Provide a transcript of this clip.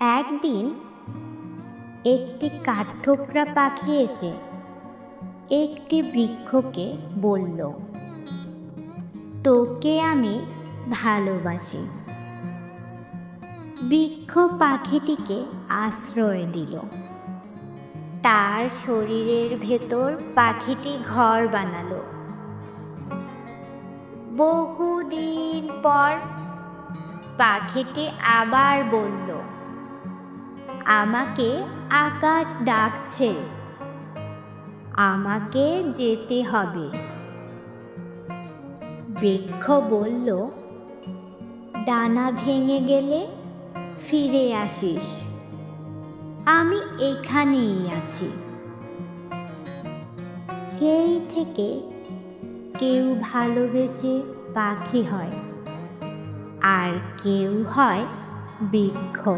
একদিন একটি কাঠঠোকরা পাখি এসে একটি বৃক্ষকে বলল, তোকে আমি ভালোবাসি। বৃক্ষ পাখিটিকে আশ্রয় দিল। তার শরীরের ভেতর পাখিটি ঘর বানালো। বহুদিন পর পাখিটি আবার বলল আমাকে আকাশ ডাকছে। আমাকে যেতে হবে। বৃক্ষ বলল, ডানা ভেঙে গেলে ফিরে আসিস। আমি এখানেই আছি। সেই থেকে কেউ ভালোবেসে পাখি হয়, আর কেউ হয় বৃক্ষ।